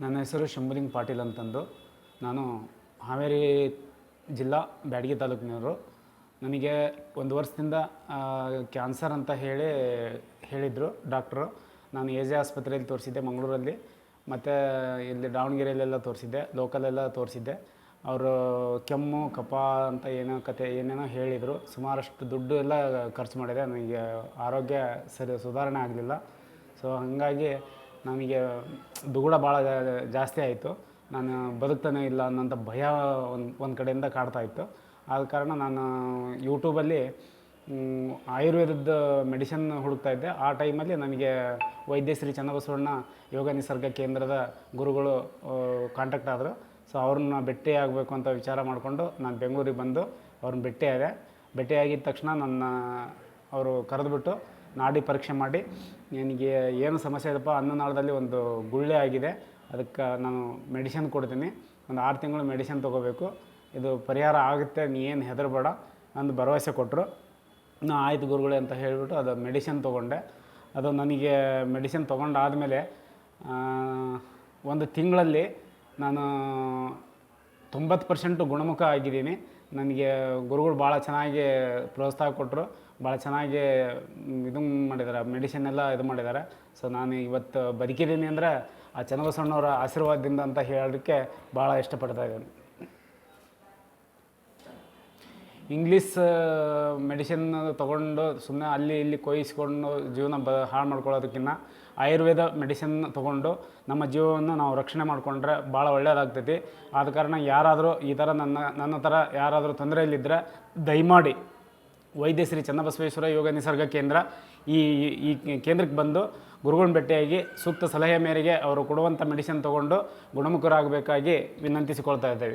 ನನ್ನ ಹೆಸರು ಶಂಭುಲಿಂಗ್ ಪಾಟೀಲ್ ಅಂತಂದು. ನಾನು ಹಾವೇರಿ ಜಿಲ್ಲಾ ಬ್ಯಾಡಗಿ ತಾಲೂಕಿನವರು. ನನಗೆ ಒಂದು ವರ್ಷದಿಂದ ಕ್ಯಾನ್ಸರ್ ಅಂತ ಹೇಳಿ ಹೇಳಿದರು ಡಾಕ್ಟ್ರು. ನಾನು ಎ ಜೆ ಆಸ್ಪತ್ರೆಯಲ್ಲಿ ತೋರಿಸಿದ್ದೆ, ಮಂಗಳೂರಲ್ಲಿ. ಮತ್ತು ಇಲ್ಲಿ ದಾವಣಗೆರೆಯಲ್ಲೆಲ್ಲ ತೋರಿಸಿದ್ದೆ ಲೋಕಲೆಲ್ಲ ತೋರಿಸಿದ್ದೆ. ಅವರು ಕೆಮ್ಮು, ಕಫ ಅಂತ ಏನೋ ಕತೆ, ಏನೇನೋ ಹೇಳಿದರು. ಸುಮಾರಷ್ಟು ದುಡ್ಡು ಎಲ್ಲ ಖರ್ಚು ಮಾಡಿದೆ. ನನಗೆ ಆರೋಗ್ಯ ಸರಿ, ಸುಧಾರಣೆ ಆಗಲಿಲ್ಲ. ಸೊ, ಹಾಗಾಗಿ ನನಗೆ ದುಗುಡ ಭಾಳ ಜಾಸ್ತಿ ಆಯಿತು. ನಾನು ಬದುಕ್ತಾನೆ ಇಲ್ಲ ಅನ್ನೋಂಥ ಭಯ ಒಂದು ಒಂದು ಕಡೆಯಿಂದ ಕಾಡ್ತಾ ಇತ್ತು. ಆದ ಕಾರಣ ನಾನು ಯೂಟ್ಯೂಬಲ್ಲಿ ಆಯುರ್ವೇದದ ಮೆಡಿಸಿನ್ ಹುಡುಕ್ತಾ ಇದ್ದೆ. ಆ ಟೈಮಲ್ಲಿ ನನಗೆ ವೈದ್ಯ ಶ್ರೀ ಚನ್ನಬಸವಣ್ಣ ಯೋಗ ನಿಸರ್ಗ ಕೇಂದ್ರದ ಗುರುಗಳು ಕಾಂಟ್ಯಾಕ್ಟ್ ಆದರು. ಸೊ ಅವ್ರನ್ನ ಭೇಟಿ ಆಗಬೇಕು ಅಂತ ವಿಚಾರ ಮಾಡಿಕೊಂಡು ನಾನು ಬೆಂಗಳೂರಿಗೆ ಬಂದು ಅವ್ರನ್ನ ಭೇಟಿಯಾದೆ ಭೇಟಿಯಾಗಿದ್ದ ತಕ್ಷಣ ನನ್ನ, ಅವರು ಕರೆದುಬಿಟ್ಟು ನಾಡಿ ಪರೀಕ್ಷೆ ಮಾಡಿ, ನಿನಗೆ ಏನು ಸಮಸ್ಯೆ ಇದೆಪ್ಪ ಅನ್ನನಾಳದಲ್ಲಿ ಒಂದು ಗುಳ್ಳೆ ಆಗಿದೆ. ಅದಕ್ಕೆ ನಾನು ಮೆಡಿಸಿನ್ ಕೊಡ್ತೀನಿ. ಒಂದು ಆರು ತಿಂಗಳು ಮೆಡಿಸಿನ್ ತೊಗೋಬೇಕು. ಇದು ಪರಿಹಾರ ಆಗುತ್ತೆ, ನೀ ಏನು ಹೆದರಬೇಡ. ಅಂದು ಭರವಸೆ ಕೊಟ್ಟರು ನಾ ಆಯ್ತು ಗುರುಗಳೇ ಅಂತ ಹೇಳಿಬಿಟ್ಟು ಅದು ಮೆಡಿಸಿನ್ ತೊಗೊಂಡೆ. ಅದು ನನಗೆ ಮೆಡಿಸಿನ್ ತೊಗೊಂಡಾದಮೇಲೆ ಒಂದು ತಿಂಗಳಲ್ಲಿ ನಾನು ತೊಂಬತ್ತು ಪರ್ಸೆಂಟು ಗುಣಮುಖ ಆಗಿದ್ದೀನಿ. ನನಗೆ ಗುರುಗಳು ಭಾಳ ಚೆನ್ನಾಗಿ ಪ್ರೋತ್ಸಾಹ ಕೊಟ್ಟರು ಭಾಳ ಚೆನ್ನಾಗಿ ಇದು ಮಾಡಿದ್ದಾರೆ ಮೆಡಿಸಿನ್ ಎಲ್ಲ ಇದು ಮಾಡಿದ್ದಾರೆ. ಸೊ ನಾನು ಇವತ್ತು ಬದುಕಿದ್ದೀನಿ ಅಂದರೆ ಆ ಚನ್ನಬಸವಣ್ಣವರ ಆಶೀರ್ವಾದದಿಂದ ಅಂತ ಹೇಳೋದಕ್ಕೆ ಭಾಳ ಇಷ್ಟಪಡ್ತಾ ಇದ್ದೀನಿ. ಇಂಗ್ಲೀಷ್ ಮೆಡಿಸಿನ್ ತೊಗೊಂಡು ಸುಮ್ಮನೆ ಅಲ್ಲಿ ಇಲ್ಲಿ ಕೊಯ್ಸ್ಕೊಂಡು ಜೀವನ ಬ, ಹಾಳು ಮಾಡ್ಕೊಳ್ಳೋದಕ್ಕಿಂತ ಆಯುರ್ವೇದ ಮೆಡಿಸಿನ್ ತೊಗೊಂಡು ನಮ್ಮ ಜೀವವನ್ನು ನಾವು ರಕ್ಷಣೆ ಮಾಡಿಕೊಂಡ್ರೆ ಭಾಳ ಒಳ್ಳೆಯದಾಗ್ತೈತಿ ಆದ ಕಾರಣ ಯಾರಾದರೂ ಈ ಥರ ನನ್ನ ನನ್ನ ಥರ ಯಾರಾದರೂ ತೊಂದರೆಯಲ್ಲಿದ್ದರೆ ದಯಮಾಡಿ ವೈದ್ಯ ಶ್ರೀ ಚನ್ನಬಸವೇಶ್ವರ ಯೋಗ ನಿಸರ್ಗ ಕೇಂದ್ರ ಈ ಈ ಕೇಂದ್ರಕ್ಕೆ ಬಂದು ಗುರುಗಳನ್ನ ಭೇಟಿಯಾಗಿ ಸೂಕ್ತ ಸಲಹೆ ಮೇರೆಗೆ ಅವರು ಕೊಡುವಂಥ ಮೆಡಿಸಿನ್ ತೊಗೊಂಡು ಗುಣಮುಖರಾಗಬೇಕಾಗಿ ವಿನಂತಿಸಿಕೊಳ್ತಾ ಇದ್ದೇವೆ.